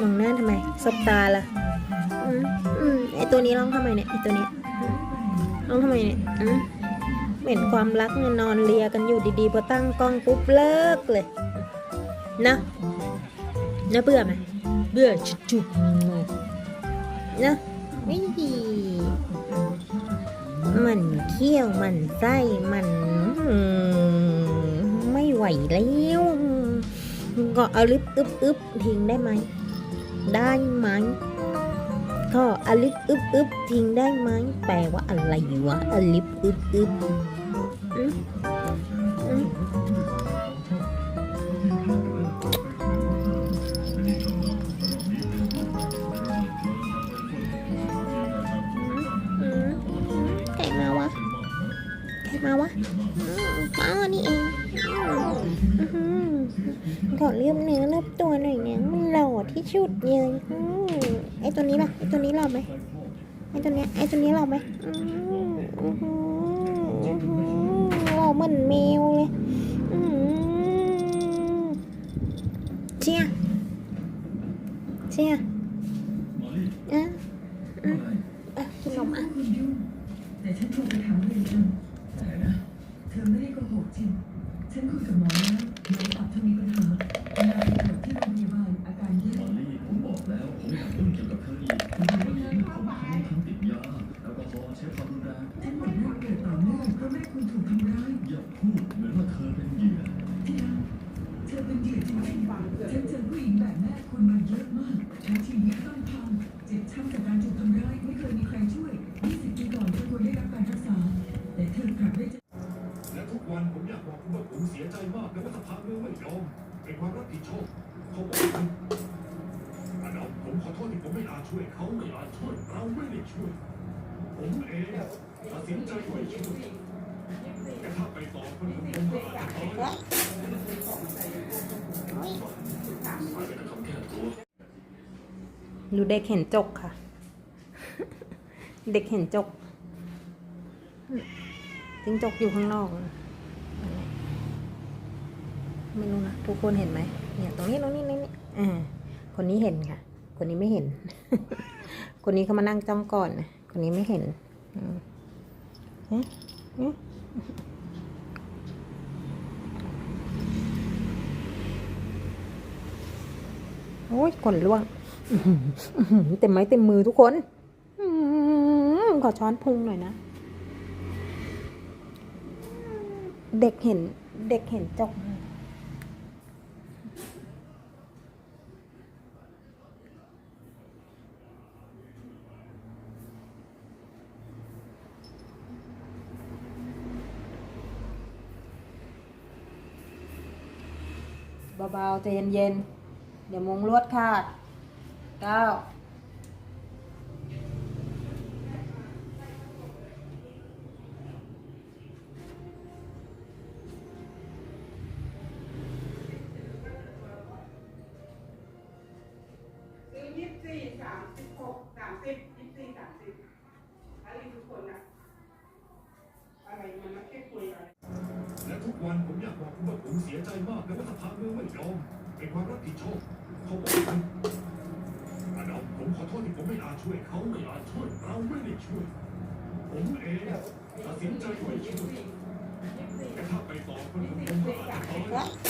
มองหน้าทำไมสบตาล่ะอืมอืมไอตัวนี้ร้องทำไมเนี่ยไอตัวเนี้ยอืมร้องทำไมเนี่ยอืมเหม็นความรักเนี่ยนอนเลียกันอยู่ดีๆพอตั้งกล้องปุ๊บเลิกเลยนะนะเบื่อไหมเบื่อจุดๆนะไม่ดีมันเขี้ยวมันไส้มันอืมไม่ไห วแล้วก็เอาลิปอึบอึบทิ้งได้ไหม ได้ไหมก็อลิบอึบอึบทิ้งได้ไหมแปลว่าอะไรวะอลิบอึบอึบ มาวะป้านี่เองขอเลือบเนื้อเลือบตัวหน่อยเนี่ยมันหล่อที่ชุดเลยไอตัวนี้ล่ะไอตัวนี้หล่อไหมไอตัวเนี้ยไอตัวนี้หล่อไหมหล่อเหมือนแมวเลยเชียเชียอะอะอะกินนมอะแต่ฉันโทรไปถามเรื่องนึงอะ อไม่ได้โกหกจริง ฉันคุยกับหมอแล้วหมอตับเธอมีปัญหาเวลาไปตรวจที่โรงพยาบาลอาการแย่มอลลี่ผมบอกแล้ว ผมไม่อยากยุ่งเกี่ยวกับเธออีกคุณรู้วันนี้ผมทำทั้งติดยาแอลกอฮอล์ใช้ความรุนแรงทั้งหมดนั้นเกิดต่อเนื่องเพราะแม่คุณถูกทำร้ายอย่าพูดเหมือนว่าเธอเป็นเหยื่อที่รักเธอเป็นเหยื่อจริงๆฉันเจอผู้หญิงแบบแม่คุณมาเยอะมากทั้งชีวิต แต่ว่าสภาเมืองไม่ยอมเป็นความรับผิดชอบเขาบอกว่าอันนั้นผมขอโทษที่ผมไม่อาจช่วยเขาไม่อาจช่วยเราไม่ได้ช่วย ผมเองตัดสินใจไม่ช่วยแต่ถ้าไปต่อคนอื่นผมก็อาจจะตายอาจจะทำแค่ตัวดูเด็กเห็นจกค่ะ เด็กเห็นจกจิ้งจกอยู่ข้างนอก ไม่รู้นะทุกคนเห็นไหมเนี่ยตรงนี้ตรงนี้ตรงนี้อ่าคนนี้เห็นค่ะ คนนี้ไม่เห็น คนนี้เขามานั่งจ้องก่อนนะคนนี้ไม่เห็นอืมอ๊ะเอ๊ะโอ้ยขนล่วงเต็มไม้เต็มมือทุกคนขอช้อนพุงหน่อยนะ เด็กเห็น เด็กเห็นจก เบาๆใจเย็นๆเดี๋ยวมุงลวดขาดเก้า ซื้อยี่สิบสี่สามสิบหกสามสิบยี่สิบสี่สามสิบอะไรทุกคนอะอะไรมันไม่ใช่คุยกัน และทุกวันผมอยากบอกคุณว่าผมเสียใจมากแต่ว่าสภาเมืองไม่ยอมเป็นความรับผิดชอบเขาบอกว่าอันนั้นผมขอโทษที่ผมไม่อาจช่วยเขาไม่อาจช่วยเราไม่ได้ช่วย ผมเองตัดสินใจไม่ช่วยแต่ถ้าไปต่อคนอื่นผมก็อาจจะตาย